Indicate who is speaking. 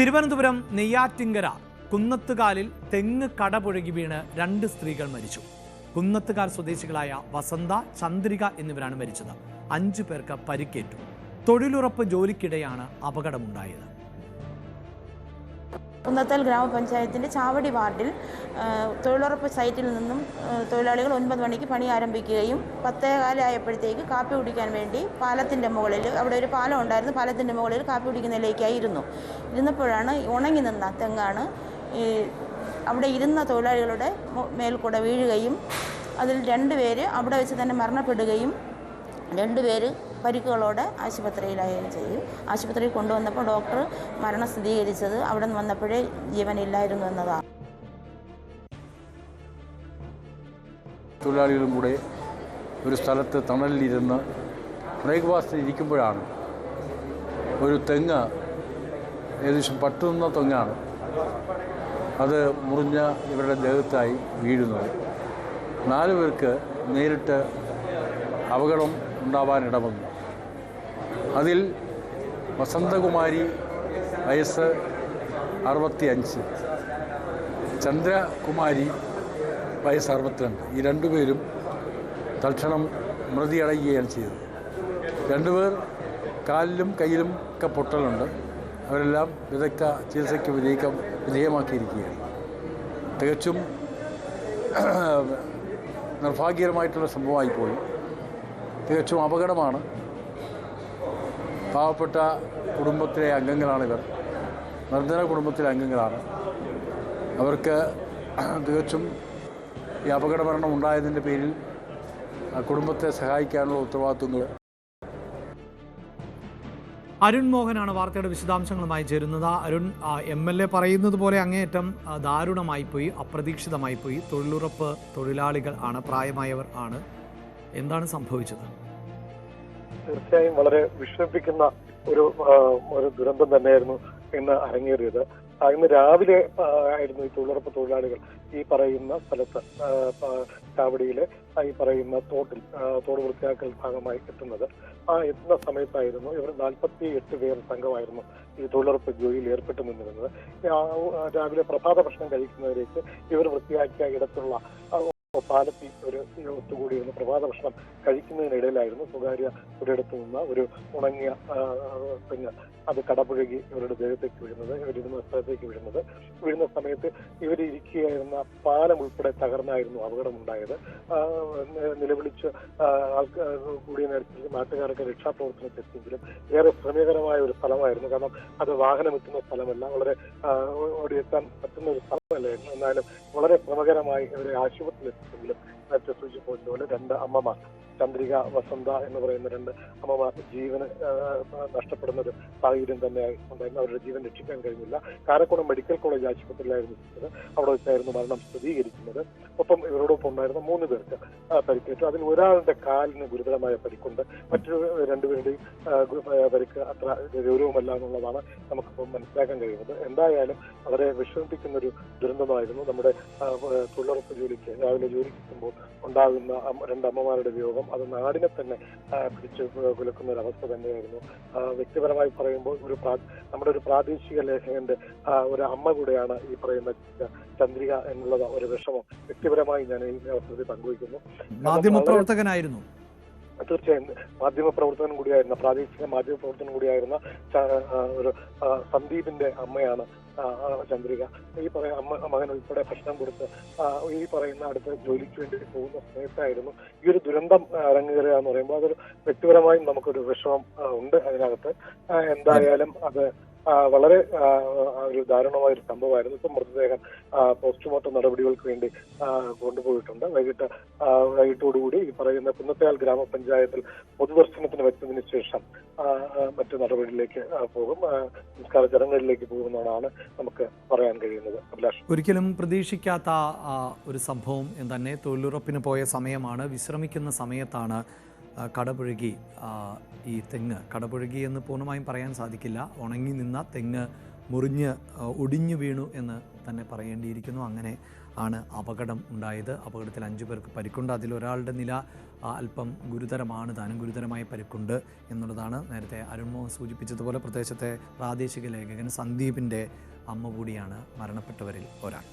Speaker 1: തിരുവനന്തപുരം നെയ്യാറ്റിങ്കര കുന്നത്തുകാലിൽ തെങ്ങ് കടപുഴകി വീണ് രണ്ട് സ്ത്രീകൾ മരിച്ചു. കുന്നത്തുകാൽ സ്വദേശികളായ വസന്ത ചന്ദ്രിക എന്നിവരാണ് മരിച്ചത്. അഞ്ചു പേർക്ക് പരിക്കേറ്റു. തൊഴിലുറപ്പ് ജോലിക്കിടെയാണ് അപകടമുണ്ടായത്.
Speaker 2: കുന്നത്തൽ ഗ്രാമപഞ്ചായത്തിന്റെ ചാവടി വാർഡിൽ തൊഴിലുറപ്പ് സൈറ്റിൽ നിന്നും തൊഴിലാളികൾ ഒൻപത് മണിക്ക് പണി ആരംഭിക്കുകയും പത്തേകാലായപ്പോഴത്തേക്ക് കാപ്പി കുടിക്കാൻ വേണ്ടി പാലത്തിന്റെ മുകളിൽ അവിടെ ഒരു പാലം ഉണ്ടായിരുന്നു പാലത്തിന്റെ മുകളിൽ കാപ്പി കുടിക്കുന്നതിലേക്കായി ഇരുന്നു. ഇരുന്നപ്പോഴാണ് ഉണങ്ങി നിന്ന തെങ്ങാണ് ഈ അവിടെ ഇരുന്ന തൊഴിലാളികളുടെ മേൽക്കൂടെ വീഴുകയും അതിൽ രണ്ടുപേര് അവിടെ വെച്ച് തന്നെ മരണപ്പെടുകയും രണ്ടുപേര് പരിക്കുകളോടെ ആശുപത്രിയിലായാലും ചെയ്യും. ആശുപത്രിയിൽ കൊണ്ടുവന്നപ്പോൾ ഡോക്ടർ മരണം സ്ഥിരീകരിച്ചത് അവിടെ നിന്ന് വന്നപ്പോഴേ ജീവനില്ലായിരുന്നു എന്നതാണ്.
Speaker 3: തൊഴിലാളികളും കൂടെ ഒരു സ്ഥലത്ത് തണലിലിരുന്ന് ബ്രേക്ക്ഫാസ്റ്റിന് ഇരിക്കുമ്പോഴാണ് ഒരു തെങ്ങ് ഏകദേശം പട്ടുന്ന തെങ്ങാണ്. അത് മുറിഞ്ഞ ഇവരുടെ ദേഹത്തായി വീഴുന്നത്. നാല് പേർക്ക് നേരിട്ട് അപകടം ഉണ്ടാവാനിട വന്നു അതിൽ വസന്തകുമാരി വയസ്സ് അറുപത്തി അഞ്ച് ചന്ദ്രകുമാരി വയസ്സ് അറുപത്തിരണ്ട്. ഈ രണ്ടുപേരും തൽക്ഷണം മൃതിയടയുകയാണ് ചെയ്തത്. രണ്ടുപേർ കാലിലും കയ്യിലും ഒക്കെ പൊട്ടലുണ്ട്. അവരെല്ലാം വിദഗ്ധ ചികിത്സയ്ക്ക് വിധേയം വിധേയമാക്കിയിരിക്കുകയാണ്. തികച്ചും നിർഭാഗ്യകരമായിട്ടുള്ള സംഭവമായിപ്പോയി. തികച്ചും അപകടമാണ്. പാവപ്പെട്ട കുടുംബത്തിലെ അംഗങ്ങളാണ് ഇവർ. നിർധന കുടുംബത്തിലെ അംഗങ്ങളാണ്. അവർക്ക് തികച്ചും ഈ അപകട മരണം ഉണ്ടായതിന്റെ പേരിൽ കുടുംബത്തെ സഹായിക്കാനുള്ള ഉത്തരവാദിത്വങ്ങൾ
Speaker 1: അരുൺ മോഹനാണ് വാർത്തയുടെ വിശദാംശങ്ങളുമായി ചേരുന്നത്. അരുൺ എം എൽ എ പറയുന്നത് പോലെ അങ്ങേയറ്റം ദാരുണമായിപ്പോയി ദാരുണമായി പോയി അപ്രതീക്ഷിതമായി പോയി. തൊഴിലുറപ്പ് തൊഴിലാളികൾ ആണ് പ്രായമായവർ ആണ്. എന്താണ് സംഭവിച്ചത്?
Speaker 4: തീർച്ചയായും വളരെ വിഷമിപ്പിക്കുന്ന ഒരു ഒരു ദുരന്തം തന്നെയായിരുന്നു ഇന്ന് അരങ്ങേറിയത്. ഇന്ന് രാവിലെ ആയിരുന്നു ഈ തൊഴിലുറപ്പ് തൊഴിലാളികൾ ഈ പറയുന്ന സ്ഥലത്ത് ചാവടിയിലെ ഈ പറയുന്ന തോട്ടിൽ തോട് വൃത്തിയാക്കൽ ഭാഗമായി എത്തുന്നത്. ആ എത്തുന്ന സമയത്തായിരുന്നു ഇവർ നാൽപ്പത്തി എട്ട് പേർ സംഘമായിരുന്നു ഈ തൊഴിലുറപ്പ് ജോലിയിൽ ഏർപ്പെട്ടു നിന്നിരുന്നത്. രാവിലെ പ്രഭാത ഭക്ഷണം കഴിക്കുന്നവരേക്ക് ഇവർ വൃത്തിയാക്കിയ ഇടത്തുള്ള ആ, പാലത്തിൽ ഒരു ഒത്തുകൂടിയിരുന്ന പ്രഭാത ഭക്ഷണം കഴിക്കുന്നതിനിടയിലായിരുന്നു സ്വകാര്യ ഒരിടത്തു നിന്ന് ഒരു ഉണങ്ങിയ പിന്നെ അത് കടപുഴകി ഇവരുടെ ദേഹത്തേക്ക് വീഴുന്നത് ഇവരിരുന്ന സ്ഥലത്തേക്ക് വീഴുന്നത്. വീഴുന്ന സമയത്ത് ഇവർ ഇരിക്കുകയായിരുന്ന പാലം ഉൾപ്പെടെ തകർന്നായിരുന്നു അപകടം ഉണ്ടായത് നിലവിളിച്ച് കൂടിയ നേരത്തിൽ നാട്ടുകാരൊക്കെ രക്ഷാപ്രവർത്തനത്തെത്തിയെങ്കിലും ഏറെ ശ്രമകരമായ ഒരു സ്ഥലമായിരുന്നു. കാരണം അത് വാഹനം എത്തുന്ന സ്ഥലമല്ല വളരെ ഓടിയെത്താൻ പറ്റുന്ന ഒരു സ്ഥലമല്ലായിരുന്നു. എന്നാലും വളരെ ശ്രമകരമായി ഇവരെ ആശുപത്രിയിൽ ولك فتسوجي قول دولة عندها أمامات ചന്ദ്രിക വസന്ത എന്ന് പറയുന്ന രണ്ട് അമ്മമാർ ജീവന് നഷ്ടപ്പെടുന്ന ഒരു സാഹചര്യം തന്നെ ഉണ്ടായിരുന്നു അവരുടെ ജീവൻ രക്ഷിക്കാൻ കഴിഞ്ഞില്ല. കാരക്കുളം മെഡിക്കൽ കോളേജ് ആശുപത്രിയിലായിരുന്നു എത്തിച്ചത് അവിടെ വെച്ചായിരുന്നു മരണം സ്ഥിരീകരിക്കുന്നത്. ഒപ്പം ഇവരോടൊപ്പം ഉണ്ടായിരുന്ന മൂന്ന് പേർക്ക് പരിക്കേറ്റു. അതിൽ ഒരാളുടെ കാലിന് ഗുരുതരമായ പരിക്കുണ്ട്. മറ്റു രണ്ടുപേരുടെയും പരിക്ക് അത്ര ഗൗരവമല്ല എന്നുള്ളതാണ് നമുക്കിപ്പോൾ മനസ്സിലാക്കാൻ കഴിയുന്നത്. എന്തായാലും വളരെ വിഷമിപ്പിക്കുന്ന ഒരു ദുരന്തമായിരുന്നു. നമ്മുടെ തൊഴിലുറപ്പ് ജോലിക്ക് രാവിലെ ജോലിക്ക് ഉണ്ടാകുന്ന രണ്ടമ്മമാരുടെ വിയോഗം അത് നാടിനെ തന്നെ പിടിച്ച് കുലക്കുന്ന ഒരു അവസ്ഥ തന്നെയായിരുന്നു. വ്യക്തിപരമായി പറയുമ്പോൾ ഒരു പ്രാ- നമ്മുടെ ഒരു പ്രാദേശിക ലേഖകന്റെ ഒരു അമ്മ കൂടെയാണ് ഈ പറയുന്ന ചന്ദ്രിക എന്നുള്ളത് ഒരു വിഷമം വ്യക്തിപരമായി ഞാൻ ഈ അവസരത്തിൽ പങ്കുവയ്ക്കുന്നു.
Speaker 1: മാധ്യമപ്രവർത്തകനായിരുന്നു
Speaker 4: തീർച്ചയായും. മാധ്യമ പ്രവർത്തനം കൂടിയായിരുന്ന പ്രാദേശിക മാധ്യമ പ്രവർത്തനം കൂടിയായിരുന്ന ഒരു സന്ദീപിന്റെ അമ്മയാണ് ചന്ദ്രിക. ഈ പറയുന്ന അമ്മ മകൻ ഉൾപ്പെടെ ഭക്ഷണം കൊടുത്ത് ഈ പറയുന്ന അടുത്ത് ജോലിക്ക് വേണ്ടി പോകുന്ന സമയത്തായിരുന്നു ഈ ഒരു ദുരന്തം ഇറങ്ങുകയറുക എന്ന് പറയുമ്പോൾ അതൊരു വ്യക്തിപരമായും നമുക്കൊരു വിഷമം ഉണ്ട് അതിനകത്ത്. എന്തായാലും അത് വളരെ ഒരു ദാരുണമായ ഒരു സംഭവമായിരുന്നു. ഇപ്പം മൃതദേഹം പോസ്റ്റ്മോർട്ടം നടപടികൾക്ക് വേണ്ടി കൊണ്ടുപോയിട്ടുണ്ട്. വൈകിട്ട് വൈകിട്ടോടുകൂടി ഈ പറയുന്ന കുന്നത്തയാൽ ഗ്രാമപഞ്ചായത്തിൽ പൊതുദർശനത്തിന് വെച്ചതിന് ശേഷം മറ്റു നടപടിയിലേക്ക് പോകും. സംസ്കാര ചടങ്ങുകളിലേക്ക് പോകുമെന്നാണ് നമുക്ക് പറയാൻ കഴിയുന്നത്. അഭിലാഷ്.
Speaker 1: ഒരിക്കലും പ്രതീക്ഷിക്കാത്ത ഒരു സംഭവം തന്നെ. തൊഴിലുറപ്പിന് പോയ സമയമാണ്. വിശ്രമിക്കുന്ന സമയത്താണ് കടപുഴകി ഈ തെങ്ങ്. കടപുഴകി എന്ന് പൂർണമായും പറയാൻ സാധിക്കില്ല. ഉണങ്ങി നിന്ന തെങ്ങ് മുറിഞ്ഞ് ഒടിഞ്ഞു വീണു എന്ന് തന്നെ പറയേണ്ടിയിരിക്കുന്നു. അങ്ങനെ ആണ് അപകടം ഉണ്ടായത്. അപകടത്തിൽ അഞ്ചു പേർക്ക് പരിക്കുണ്ട്. അതിലൊരാളുടെ നില അല്പം ഗുരുതരമാണ്. താനും ഗുരുതരമായി പരിക്കുണ്ട് എന്നുള്ളതാണ് നേരത്തെ അരുൺമോഹൻ സൂചിപ്പിച്ചതുപോലെ പ്രദേശത്തെ പ്രാദേശിക ലേഖകൻ സന്ദീപിന്റെ അമ്മ കൂടിയാണ് മരണപ്പെട്ടവരിൽ ഒരാൾ.